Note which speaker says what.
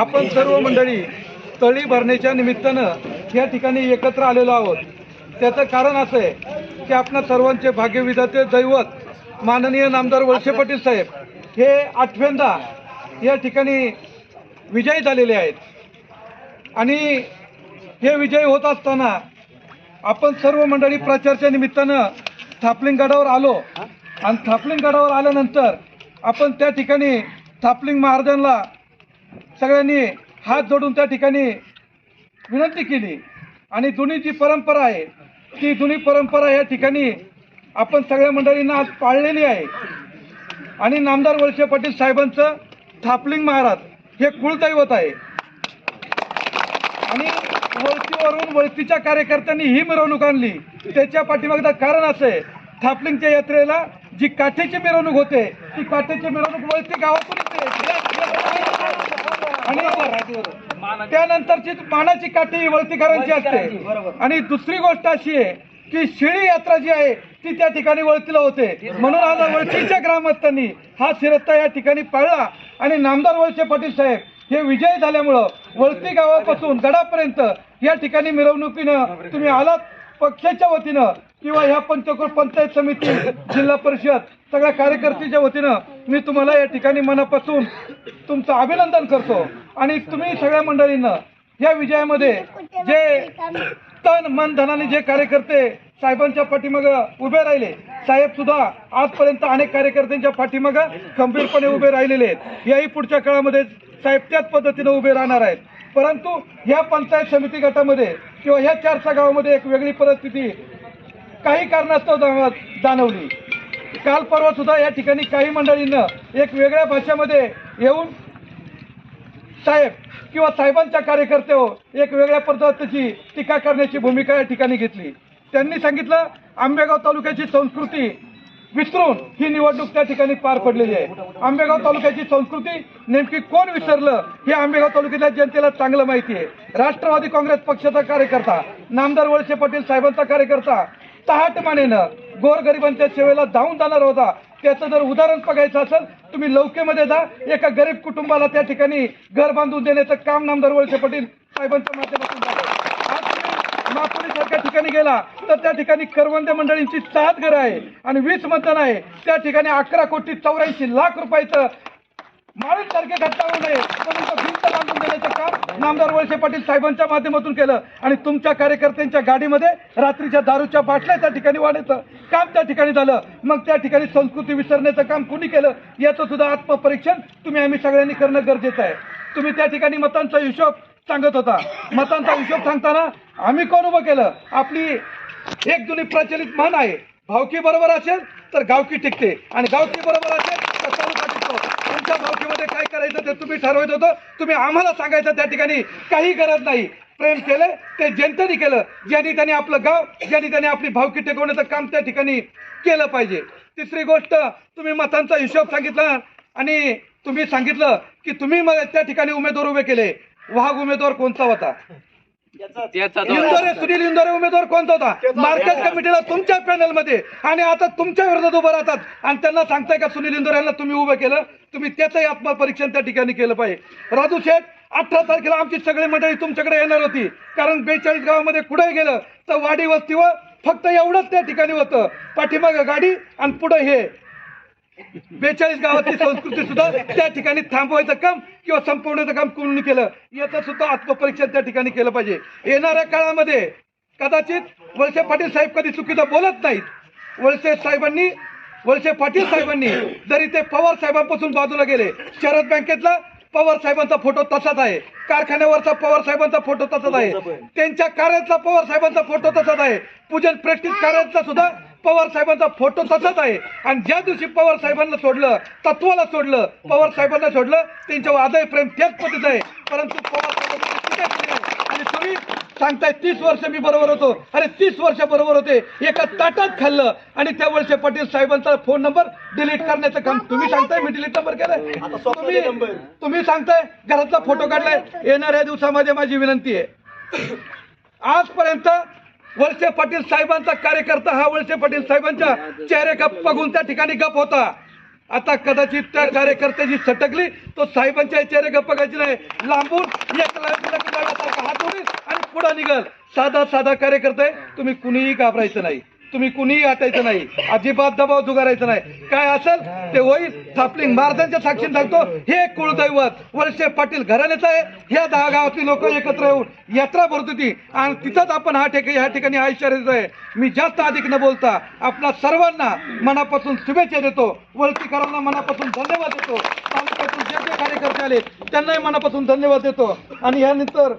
Speaker 1: आपण सर्व मंडळी तळी भरण्याच्या निमित्तानं या ठिकाणी एकत्र आलेलो आहोत. त्याचं कारण असं आहे की आपणा सर्वांचे भाग्यविधाते दैवत माननीय नामदार वळसे पाटील साहेब हे आठव्यांदा या ठिकाणी विजयी झालेले आहेत. आणि हे विजयी होत असताना आपण सर्व मंडळी प्रचारच्या निमित्तानं थापलिंग गडावर आलो. आणि थापलिंग गडावर आल्यानंतर आपण त्या ठिकाणी थापलिंग महाराजांना सगळ्यांनी हात जोडून त्या ठिकाणी विनंती केली. आणि जुनी जी परंपरा आहे ती जुनी परंपरा या ठिकाणी आपण सगळ्या मंडळींना आज पाळलेली आहे. आणि नामदार वळसे पाटील साहेबांचं थापलिंग महाराज हे कुलदैवत आहे. आणि वळतीवरून वळतीच्या कार्यकर्त्यांनी ही मिरवणूक आणली. त्याच्या पाठीमागचं कारण असं आहे थापलिंगच्या यात्रेला जी काठीची मिरवणूक होते ती काठीची मिरवणूक वळती गावातून त्यानंतरची मानाची काठी ही वळतीकरांची असते आणि दुसरी गोष्ट अशी आहे की शिळी यात्रा जी आहे ती त्या ठिकाणी वळतीला होते. म्हणून आज वळतीच्या ग्रामस्थांनी हा शिरस्ता या ठिकाणी पाळला. आणि नामदार वळसे पाटील साहेब हे विजयी झाल्यामुळं वळती गावापासून गडापर्यंत या ठिकाणी मिरवणुकीनं तुम्ही आलात. पक्षाच्या वतीनं किंवा ह्या पंचकोट पंचायत समिती जिल्हा परिषद सगळ्या कार्यकर्त्याच्या वतीनं मी तुम्हाला या ठिकाणी मनापासून तुमचं अभिनंदन करतो. आणि तुम्ही सगळ्या मंडळींना या विजयामध्ये जे तन मन धनाने जे कार्यकर्ते साहेबांच्या पाठीमाग उभे राहिले साहेब सुद्धा आजपर्यंत अनेक कार्यकर्त्यांच्या पाठीमाग खंबीरपणे उभे राहिलेले आहेत. याही पुढच्या काळामध्ये साहेब त्याच पद्धतीनं उभे राहणार आहेत. परंतु या पंचायत समिती गटामध्ये किंवा ह्या चारचा गावामध्ये एक वेगळी परिस्थिती काही कारणास्तव जाणवली. काल परवा सुद्धा या ठिकाणी काही मंडळींना एक वेगळ्या भाषेमध्ये येऊन साहेब किंवा साहेबांच्या कार्यकर्त्यावर एक वेगळ्या पद्धतीची टीका करण्याची भूमिका या ठिकाणी घेतली. त्यांनी सांगितलं आंबेगाव तालुक्याची संस्कृती विसरून ही निवडणूक त्या ठिकाणी पार पडलेली आहे. आंबेगाव तालुक्याची संस्कृती नेमकी कोण विसरलं हे आंबेगाव तालुक्यातल्या जनतेला चांगलं माहिती आहे. राष्ट्रवादी काँग्रेस पक्षाचा कार्यकर्ता नामदार वळसे पाटील साहेबांचा कार्यकर्ता तहाटमानेनं गोरगरिबांच्या सेवेला धावून जाणार होता. त्याचं जर उदाहरण बघायचं असेल तुम्ही लौकेमध्ये जा. एका गरीब कुटुंबाला त्या ठिकाणी घर बांधून देण्याचं काम नामदार वळसे पाटील साहेबांच्या माध्यमातून झालं. सारख्या ठिकाणी गेला तर त्या ठिकाणी करवंदे मंडळींची सात घरं आहे आणि वीस मतदान आहे. त्या ठिकाणी अकरा कोटी चौऱ्याऐंशी लाख रुपयाचं माळीसारखे घटना होऊ नये म्हणून भिंत बांधून देण्याचं काम नामदार वळसे पाटील साहेबांच्या माध्यमातून केलं. आणि तुमच्या कार्यकर्त्यांच्या गाडीमध्ये रात्रीच्या दारूच्या बाटल्या त्या ठिकाणी वाढायचं काम त्या ठिकाणी झालं. मग त्या ठिकाणी संस्कृती विसरण्याचं काम कुणी केलं? याचं सुद्धा आत्मपरीक्षण तुम्ही आम्ही सगळ्यांनी करणं गरजेचं आहे. तुम्ही त्या ठिकाणी मतांचा हिशोब सांगत होता. मतांचा हिशोब सांगताना आम्ही कोण उभं केलं? आपली एक जुनी प्रचलित म्हण आहे भावकी बरोबर असेल तर गावकी टिकते. आणि गावकी बरोबर असेल तर तालुका टिकतो तुमच्या गावकीमध्ये काय करायचं ते तुम्ही ठरवत होतं. तुम्ही आम्हाला सांगायचं त्या ठिकाणी काही गरज नाही. प्रेम केलं ते जनतेने केलं. ज्यांनी त्याने आपलं गाव ज्यांनी त्याने आपली भावकी टिकवण्याचं काम त्या ठिकाणी केलं पाहिजे. तिसरी गोष्ट तुम्ही मतांचा हिशोब सांगितला आणि तुम्ही सांगितलं की तुम्ही मग त्या ठिकाणी उमेदवार उभे केले. वाघ उमेदवार कोणता होता? इंदोरे सुनील इंदोरे उमेदवार कोणता होता? मार्केट कमिटीला तुमच्या पॅनलमध्ये आणि आता तुमच्या विरोधात उभं राहतात. आणि त्यांना सांगताय का सुनील इंदोरे यांना तुम्ही उभं केलं? तुम्ही त्याचंही आत्मपरीक्षण त्या ठिकाणी केलं पाहिजे. राजू शेठ अठरा तारखेला आमची सगळी मंडळी तुमच्याकडे येणार होती. कारण बेचाळीस गावामध्ये कुठे गेलं तर वाडी वस्तीवर फक्त एवढंच त्या ठिकाणी होतं. पाठीमागं गाडी आणि पुढे हे. बेचाळीस गावातली संस्कृती सुद्धा त्या ठिकाणी थांबवायचं काम किंवा संपवण्याचं काम कोणी केलं. याचं सुद्धा आत्मपरीक्षण त्या ठिकाणी केलं पाहिजे. येणाऱ्या काळामध्ये कदाचित वळसे पाटील साहेब कधी चुकीचं बोलत नाहीत. वळसे साहेबांनी वळसे पाटील साहेबांनी जरी ते पवार साहेबांपासून बाजूला गेले शरद बँकेतला पवार साहेबांचा फोटो तसाच आहे. कारखान्यावरचा पवार साहेबांचा फोटो तसाच आहे. त्यांच्या कार्यातला पवार साहेबांचा फोटो तसाच आहे. पूजन प्रेक्षित कार्यातला सुद्धा पवार साहेबांचा फोटो तसाच आहे. आणि ज्या दिवशी पवार साहेबांना सोडलं तत्वाला सोडलं पवार साहेबांना सोडलं त्यांच्यावर आदय प्रेम त्याच पद्धत आहे. परंतु पवार. आणि तुम्ही सांगताय तीस वर्ष मी बरोबर होतो. अरे तीस वर्ष बरोबर होते. एका ताटात खाल्लं. आणि त्या वर्षे पाटील साहेबांचा फोन नंबर डिलीट करण्याचं काम तुम्ही सांगताय? मी डिलीट नंबर केलाय. तुम्ही तुम्ही सांगताय घरातला फोटो काढलाय. येणाऱ्या दिवसामध्ये माझी विनंती आहे. आजपर्यंत वळसे पाटील साहेबांचा कार्यकर्ता हा वळसे पाटील साहेबांच्या चेहरे गप बघून त्या ठिकाणी गप होता. आता कदाचित त्या कार्यकर्त्याची सटकली तो साहेबांच्या चेहरे गप बघायची नाही. लांबून हात होईल आणि पुढे निघल. साधा साधा कार्यकर्ता आहे तुम्ही कुणीही घाबरायचं नाही. तुम्ही कुणीही आटायचं नाही. अजिबात दबाव जुगारायचा नाही. काय असेल ते होईल. थापलिंग महाराजांच्या साक्षीने सांगतो हे कुळदैवत वळसे पाटील घराण्याचं आहे. ह्या दहा गावातली लोक एकत्र येऊन यात्रा भरत होती. आणि तिथंच आपण हा ठिकाणी ह्या ठिकाणी हा आहे. मी जास्त अधिक न बोलता आपल्या सर्वांना मनापासून शुभेच्छा देतो. वळतीकरांना मनापासून धन्यवाद देतो. तालुक्यातून जे जे कार्यकर्ते आले त्यांनाही मनापासून धन्यवाद देतो. आणि यानंतर